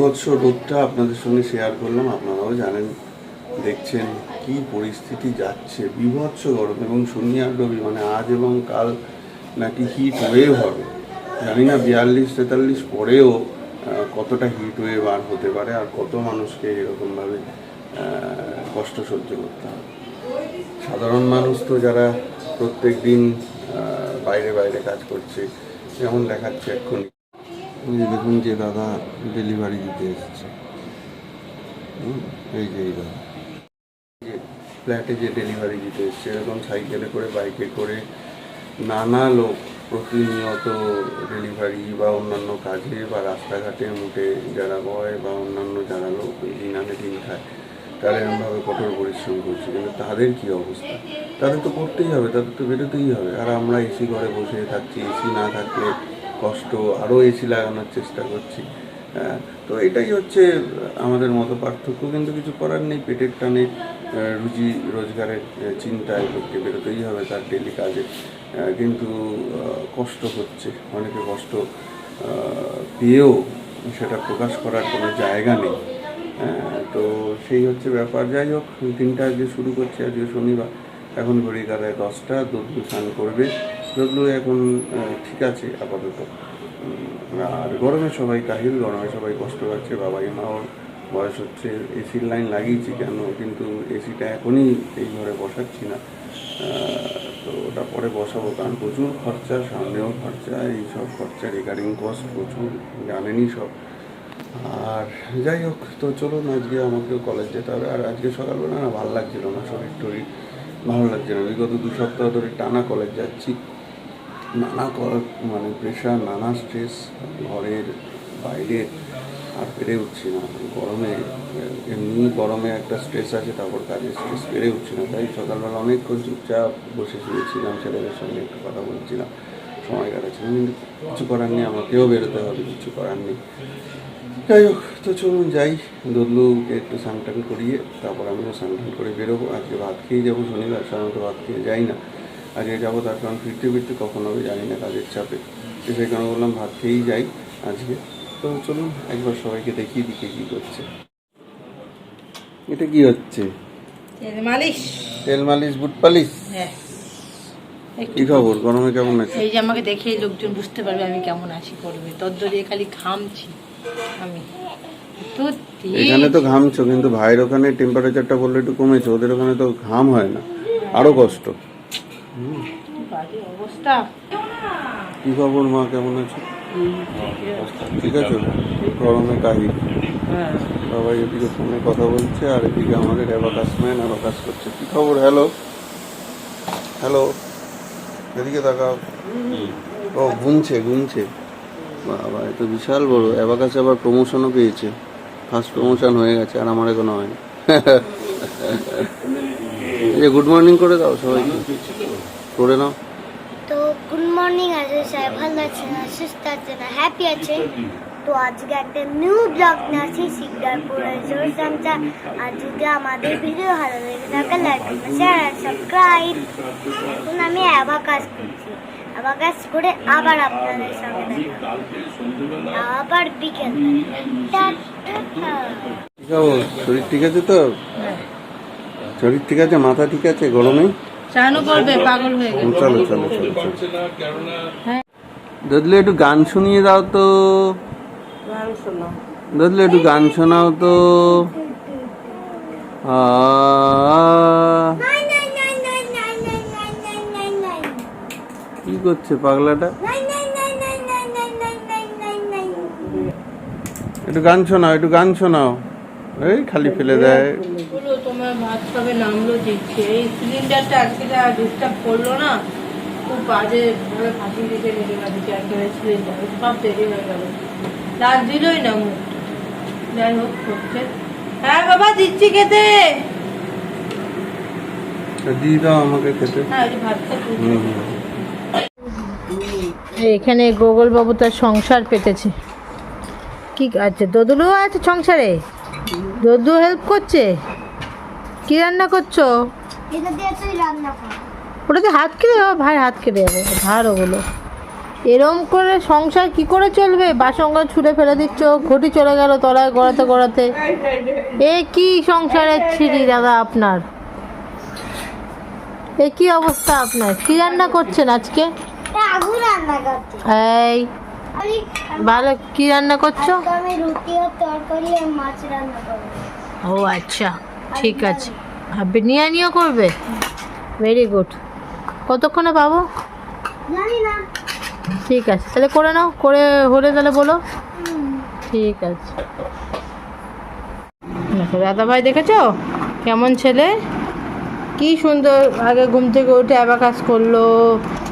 বিভৎস রোগটা আপনাদের সঙ্গে শেয়ার করলাম, আপনারাও জানেন, দেখছেন কি পরিস্থিতি যাচ্ছে, বিভৎস গরম এবং শনি আর রবি মানে আজ এবং কাল নাকি হিট ওয়েভ হবে। জানি না বিয়াল্লিশ তেতাল্লিশ পরেও কতটা হিট ওয়েভ আর হতে পারে আর কত মানুষকে এরকমভাবে কষ্ট সহ্য করতে হবে। সাধারণ মানুষ তো যারা প্রত্যেক দিন বাইরে বাইরে কাজ করছে, যেমন দেখাচ্ছে এক্ষুনি। এই যে দেখুন যে দাদা ডেলিভারি দিতে এসেছে। এই যে এই দাদা। যে ফ্ল্যাটে যে ডেলিভারি দিতে এসছে, এরকম সাইকেলে করে বাইকে করে নানা লোক প্রতিনিয়ত ডেলিভারি বা অন্যান্য কাজে বা রাস্তাঘাটে মুটে যারা বয় বা অন্যান্য যারা লোক দিন আনে দিন খায়, তারা এরকমভাবে কঠোর পরিশ্রম করছে। কিন্তু তাদের কি অবস্থা? তাদের তো করতেই হবে, তাদের তো বেরোতেই হবে। আর আমরা এসি ঘরে বসে থাকছি এসি না থাকলে কষ্ট আরও এসি লাগানোর চেষ্টা করছি। হ্যাঁ, তো এটাই হচ্ছে আমাদের মতো পার্থক্য। কিন্তু কিছু করার নেই পেটের টানে রুজি রোজগারের চিন্তায় লোককে বেরোতেই হবে তার ডেলি কাজে। কিন্তু কষ্ট হচ্ছে। অনেকে কষ্ট পেয়েও সেটা প্রকাশ করার কোনো জায়গা নেই। হ্যাঁ, তো সেই হচ্ছে ব্যাপার। যাই হোক দিনটা আজকে শুরু করছে আজকে শনিবার। এখন ঘড়ি কাটায় দশটা দদ্লু স্নান করবে। দদ্লু এখন ঠিক আছে, আপাতত। আর গরমে সবাই কাহিল, গরমে সবাই কষ্ট পাচ্ছে, বাবাই মাও বয়স হচ্ছে এসির লাইন লাগিয়েছি কেন? কিন্তু এসিটা এখনই এই ঘরে বসাচ্ছি না। তো ওটা পরে বসাবো, কারণ প্রচুর খরচা, সামনেও খরচা, এই সব খরচা রেকারিং কস্ট প্রচুর, জানেনই সব। আর যাই হোক, তো চলুন, আজকে আমাকেও কলেজ যেতে হবে। আর আজকে সকালবেলা না, ভালো লাগছিল না শরীর টরীর ভালো লাগছে না। বিগত দু সপ্তাহ ধরে টানা কলেজ যাচ্ছি। নানা মানে প্রেশার নানা স্ট্রেস ঘরের বাইরের আর পেরে উঠছি না। গরমে, এমনি গরমে একটা স্ট্রেস আছে, তারপর কাজের স্ট্রেস পেরে উঠছি না। তাই সকালবেলা অনেকক্ষণ চুপচাপ বসে শুয়েছিলাম, ছেলেদের সঙ্গে একটু কথা বলছিলাম, সময় কাটাচ্ছিলাম, কিন্তু কিছু করার নেই, আমাকেও বেরোতে হবে, কিছু করার নেই। যাই হোক, তো চলুন যাই দদলুকে একটু স্নান করিয়ে, তারপর আমিও স্নান করে বেরোবো। আজকে ভাত খেয়ে যাব, শনিবার, সাধারণত ভাত খেয়ে যাই না। আজকে যাব তার কারণ ফিরতে ফিরতে কখন হবে জানি না কাজের চাপে। তো সেই কারণে বললাম ভাত খেয়েই যাই আজকে। তো চলুন একবার সবাইকে দেখিয়ে দিকে কী করছে। এটা কি হচ্ছে? তেল মালিশ। তেল মালিশ বুট পালিশ? হ্যাঁ। কি খবর? গরমে কেমন আছে? এই যে আমাকে দেখেই লোকজন বুঝতে পারবে আমি কেমন আছি করবে তদ্দ খালি ঘামছি আমি। এখানে তো ঘামছো কিন্তু ভাইয়ের ওখানে টেম্পারেচারটা বললে একটু কমেছে ওদের ওখানে তো ঘাম হয় না। আরও কষ্ট। অবস্থা। কি খবর মা? কেমন আছো? ঠিক আছে? গরমে কাহি। হ্যাঁ। সবাই এদিকে ফোনে কথা বলছে আর এদিকে আমাদের অ্যাবাকাস ম্যান অ্যাবাকাস করছে। কি খবর? হ্যালো? হ্যালো? এদিকে তাকাও। ও বাবা এ তো বিশাল বড়। অ্যাবাকাস আবার প্রমোশনও পেয়েছে। ফার্স্ট প্রমোশন হয়ে গেছে আর আমার এখনও হয়নি। যে গুড মর্নিং করে দাও সবাইকে। করে নাও। তো গুড মর্নিং আছে সবাই ভালো আছে না সুস্থ আছে না হ্যাপি আছে তো আজকে একটা নিউ ব্লগ নিয়ে আসি সিকদারপুর সংসা আর যদি আমাদের ভিডিও ভালো লেগে থাকে লাইক শেয়ার আর সাবস্ক্রাইব এখন আমি অ্যাবাকাস করছি। অ্যাবাকাস করে আবার আপনাদের সঙ্গে দেখা আবার বিকেল শরীর ঠিক আছে তো? শরীর ঠিক আছে মাথা ঠিক আছে গরমে? চানো করবে পাগল হয়ে চলো চলো চলো হ্যাঁ। দদলে একটু গান শুনিয়ে দাও তো। দদলে একটু গান শোনাও তো। কি করছে পাগলাটা? একটু গান শোনাও একটু গান শোনাও। এই খালি ফেলে দেয়। খাবে নামলো দিচ্ছে এই সিলিন্ডারটা আজকে যা ডিস্টার্ব করল না খুব বাজে ভাবে ফাটিয়ে দিতে লেগে গেছে একেবারে সিলিন্ডার সব দেরি হয়ে গেল। রাত দিলই না মুখ যাই হোক হচ্ছে। হ্যাঁ বাবা দিচ্ছি খেতে। দিয়ে দাও আমাকে খেতে। হ্যাঁ ভাত। এখানে গোগল বাবু তার সংসার পেতেছে। কি আচ্ছা দদুলু আছে সংসারে? দদু হেল্প করছে? কি রান্না করছ? এটা দিয়ে তুই রান্না কর। ওটাতে হাত কেটে যাবে ভাই হাত কেটে যাবে ধার ওগুলো। এরম করে সংসার কি করে চলবে? বাসন ছুঁড়ে ফেলে দিচ্ছ ঘটি চলে গেল তলায় গড়াতে গড়াতে। এ কি সংসারের ছিরি দাদা আপনার? এ কি অবস্থা আপনার? কি রান্না করছেন আজকে? এই ভালো কি রান্না করছ? আমি রুটি আর তরকারি আর মাছ রান্না করব। ও আচ্ছা। ঠিক আছে। আর বিরিয়ানিও করবে? ভেরি গুড কতক্ষণে পাবো? ঠিক আছে তাহলে করে নাও করে হলে তাহলে বলো। ঠিক আছে। দেখো দাদা ভাই দেখেছ? কেমন ছেলে? কি সুন্দর আগে ঘুম থেকে উঠে অ্যাবাকাস করল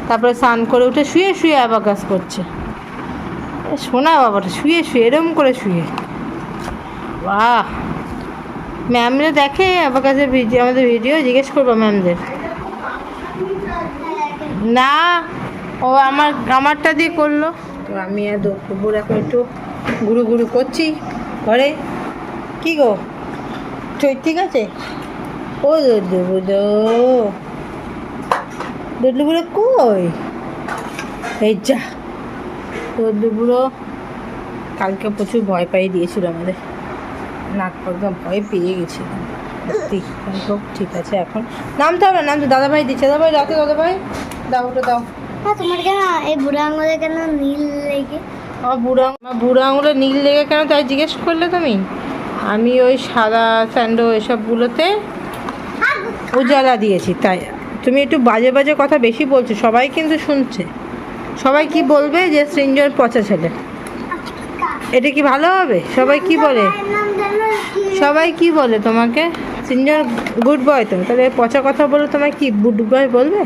তারপরে স্নান করে উঠে শুয়ে শুয়ে অ্যাবাকাস করছে। শোনা বাবাটা শুয়ে শুয়ে এরম করে শুয়ে। বাহ! ম্যামরা দেখে অ্যাবাকাসের ভিডিও আমাদের ভিডিও জিজ্ঞেস করব ম্যামদের। না, ও আমার আমারটা দিয়ে করল। তো আমি আর দুপুর এখন একটু গুরু গুরু করছি ঘরে। কি গো? ঠিক আছে? ও দুবুদো দুবুড়ো কই? এই যা। দুবুড়ো কালকে প্রচুর ভয় পাইয়ে দিয়েছিল আমাদের। নাক একদম ভয় পেয়ে গেছিলাম। সত্যি হোক ঠিক আছে এখন। নামতে হবে না নামতে দাদাভাই দিচ্ছে। দাদাভাই রাতে দাদাভাই। দাও ওটা দাও। হ্যাঁ তোমার কেন এই বুড়ো আঙুলে কেন নীল লেগে? আমার বুড়ো আমার বুড়ো আঙুলে নীল লেগে কেন? তাই জিজ্ঞেস করলে তুমি? আমি ওই সাদা স্যান্ডো এসবগুলোতে উজালা দিয়েছি তাই। তুমি একটু বাজে বাজে কথা বেশি বলছো সবাই কিন্তু শুনছে। সবাই কি বলবে যে সৃঞ্জন পচা ছেলে? এটা কি ভালো হবে? সবাই কি বলে? সবাই কি বলে তোমাকে? সৃঞ্জন গুড বয় তো। তাহলে পচা কথা বলে তোমায় কি গুড বয় বলবে?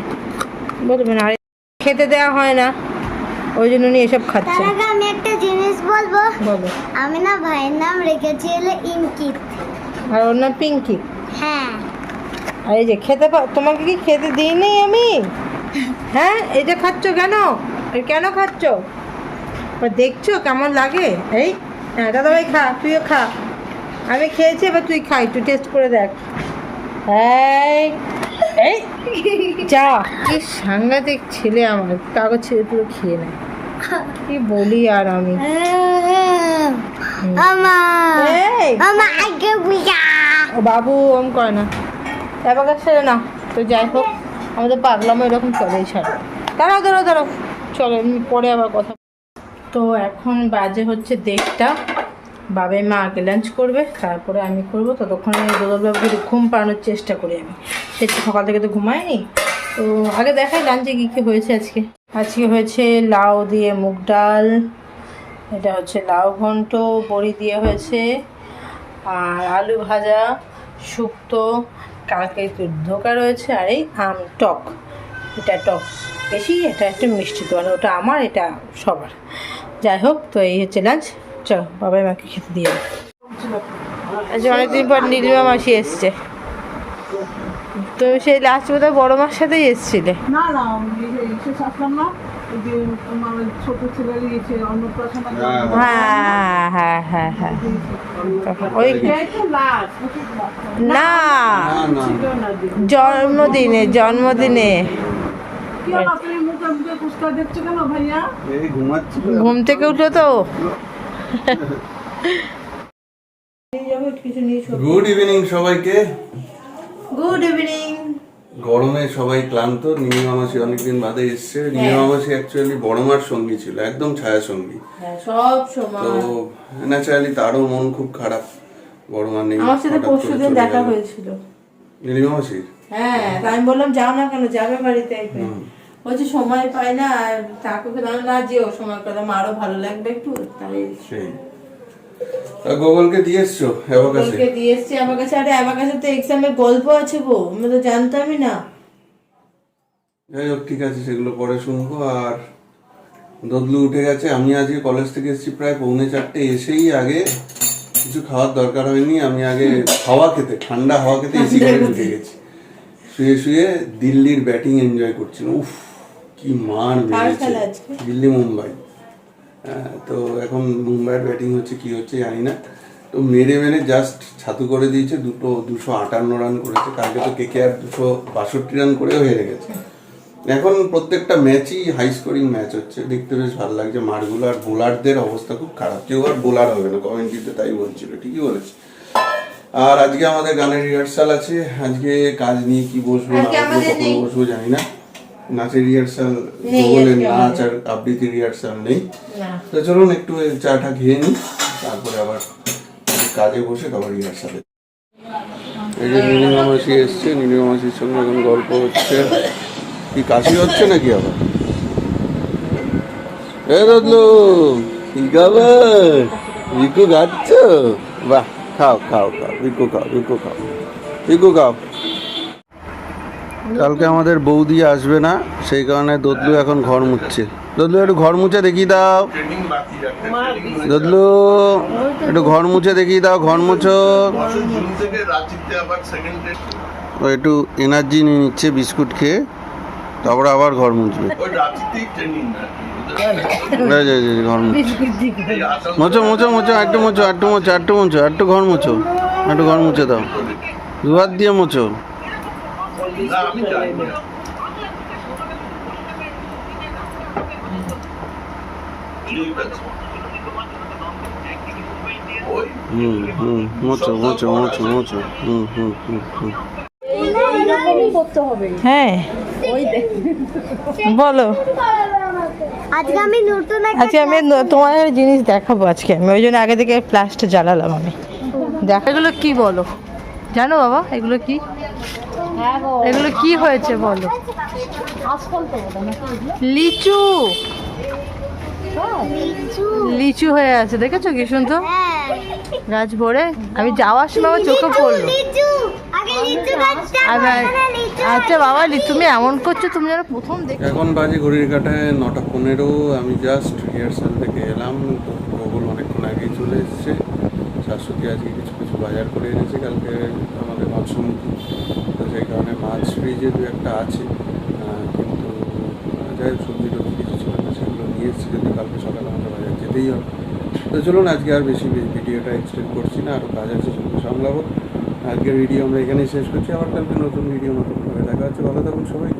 বলবে না। আর খেতে দেওয়া হয় না। ওই জন্য উনি এসব তার খাচ্ছে আগে আমি একটা জিনিস বলব। বলো। আমি না ভাইয়ের নাম রেখেছি হলো ইনকিত। আর ওর নাম পিঙ্কি। হ্যাঁ। আর এই যে খেতে তোমাকে কি খেতে দিইনি আমি? হ্যাঁ এটা খাচ্ছ কেন? কেন খাচ্ছ? দেখছ কেমন লাগে? এই? হ্যাঁ দাদা ভাই খা তুইও খা। আমি খেয়েছি এবার তুই খা একটু টেস্ট করে দেখ। এই এই যা কি সাংঘাতিক ছেলে আমার কাগজ ছেড়ে পুরো খেয়ে নেয়। কি বলি আর আমি? ও বাবু ওম করে না। এবার ছেড়ে না তো যাই হোক আমাদের পাগলামো এরকম চলেই ছাড়ো। দাঁড়াও দাঁড়াও দাঁড়াও। চলো পরে আবার কথা তো এখন বাজে হচ্ছে দেড়টা। বাবাই মা আগে লাঞ্চ করবে, তারপরে আমি করব। ততক্ষণ আমি দোদলবাবুকে ঘুম পাড়ানোর চেষ্টা করি আমি। সে সকাল থেকে তো ঘুমায়নি। তো আগে দেখাই লাঞ্চে কী কী হয়েছে আজকে। আজকে হয়েছে লাউ দিয়ে মুগ ডাল, এটা হচ্ছে লাউ ঘন্ট, বড়ি দিয়ে হয়েছে, আর আলু ভাজা, শুক্তো, কালকে একটু ধোকা রয়েছে, আর এই আম টক। এটা টক। বেশি এটা একটু মিষ্টি তো মানে ওটা আমার, এটা সবার। যাই হোক তো এই হচ্ছে লাঞ্চ চলো বাবাই মাকে খেতে দিয়ে। আজ অনেকদিন পর নীলিমা মাসি এসছে। তো সেই লাস্ট বোধহয় বড় মার সাথেই এসছিলে। না না না। ওই যে আমার ছোট ছেলের ইয়েছে অন্নপ্রাশন হ্যাঁ হ্যাঁ। হ্যাঁ হ্যাঁ ওই না না না জন্মদিনে জন্মদিনে। কুস্তা দেখছ কেন ভাইয়া? এই ঘুমাচ্ছি ঘুম থেকে উঠল তো। গুড ইভিনিং সবাইকে। গুড ইভিনিং গরমে সবাই ক্লান্ত অনেকদিন বাদে এসছে। অ্যাকচুয়ালি বড় মার সঙ্গী ছিল একদম ছায়া সঙ্গী। হ্যাঁ সব তো সময় ন্যাচারালি তারও মন খুব খারাপ। বড় মা নেই আমার সাথে হঠাৎ করে পরশু দিন চলে দেখা। হয়েছিল। নীলিমা মাসির হ্যাঁ তা আমি বললাম যাও না কেন যাবে বাড়িতে বলছি সময় পাই না আর কাকুকে না না যেও সময় করে মারও ভালো লাগবে একটু। তাই সেই। তা গোগলকে দিয়ে কাছে? বলকে দিয়ে আমার কাছে। আরে আমার কাছে তো এক্সামের গল্প আছে গো আমি তো জানতামই না। যাই হোক ঠিক আছে সেগুলো পরে শুনব আর দদলু উঠে গেছে। আমি আজকে কলেজ থেকে এসেছি প্রায় পৌনে চারটে এসেই আগে কিছু খাওয়ার দরকার হয়নি। আমি আগে হাওয়া খেতে ঠান্ডা হাওয়া খেতে এসি করে গেছি। শুয়ে শুয়ে দিল্লির ব্যাটিং এনজয় করছিলাম। উফ। কি মান বেড়েছে? দিল্লি মুম্বাই। হ্যাঁ, তো এখন মুম্বাইয়ের ব্যাটিং হচ্ছে কি হচ্ছে জানি না। তো মেরে মেরে জাস্ট ছাতু করে দিয়েছে দুটো দুশো আটান্ন রান করেছে। কালকে তো কে কে আর দুশো বাষট্টি রান করেও হেরে গেছে। এখন প্রত্যেকটা ম্যাচই হাই স্কোরিং ম্যাচ হচ্ছে। দেখতে বেশ ভালো লাগছে। মারগুলো আর বোলারদের অবস্থা খুব খারাপ। কেউ আর বোলার হবে না। কমেন্ট্রিতে তাই বলছিল ঠিকই বলেছে। আর আজকে আমাদের গানের রিহার্সাল আছে। আজকে কাজ নিয়ে কি বসবো না বসবো জানি না। নাচের রিহার্সাল নেই বলে নাচ আর আবৃত্তি রিহার্সাল নেই। তো চলুন একটু চাটা খেয়ে নিই তারপরে আবার কাজে বসে তারপর রিহার্সালে এই যে নীলিমা মাসি এসছে নীলিমা মাসির সঙ্গে এখন গল্প হচ্ছে। কি কাশি হচ্ছে নাকি আবার? এ রদলু কি খবর? রিকু খাচ্ছ? বাহ খাও খাও খাও রিকু খাও রিকু খাও। রিকু খাও। কালকে আমাদের বৌদি আসবে না, সেই কারণে দদলু এখন ঘর মুছছে। দদলু, একটু ঘর মুছে দেখিয়ে দাও। দদলু, একটু ঘর মুছে দেখিয়ে দাও, ঘর মুছো। ও, একটু এনার্জি নিয়ে নিচ্ছে, বিস্কুট খেয়ে। তারপরে আবার ঘর মুছবে। ঘর মোছো মোছো মোছো, একটু মোছো একটু মোছো একটু মোছো, একটু ঘর মুছো। একটু ঘর মুছে দাও। দুহাত দিয়ে মোছো। না আমি হ্যাঁ। বলো। আজকে আমি নতুন আজকে আমি তোমার জিনিস দেখাবো আজকে আমি। ওই জন্য আগে থেকে ফ্ল্যাশটা জ্বালালাম আমি। দেখা এগুলো কি বলো? জানো বাবা এগুলো কি? এগুলো কি হয়েছে বলো? লিচু। লিচু হয়ে আছে, দেখেছ কি শুনতো গাছ ভরে। আমি যাওয়ার সময় চোখে পড়ল। আচ্ছা বাবা তুমি এমন করছ, তুমি যেন প্রথম দেখ এখন বাজে ঘড়ির কাটায় নটা পনেরো, আমি জাস্ট রিহার্সাল থেকে এলাম। তো অনেকক্ষণ আগেই চলে এসেছে। শাশুড়ি আজকে কিছু কিছু বাজার করে এনেছে, কালকে আমাদের মাছমুখী তো সেই কারণে মাছ ফ্রিজে দু একটা আছে। কিন্তু যাই হোক, সবজি টবজি কিছু ছিল না, সেগুলো নিয়ে এসেছি, যদি কালকে সকালে আমাদের বাজার যেতেই হবে। তো চলুন, আজকে আর বেশি ভিডিওটা এক্সটেন্ড করছি না আরও কাজ আছে সেগুলো সামলাবো। আজকের ভিডিও আমরা এখানেই শেষ করছি, আবার কালকে নতুন ভিডিও নতুনভাবে দেখা হচ্ছে। ভালো থাকুন সবাই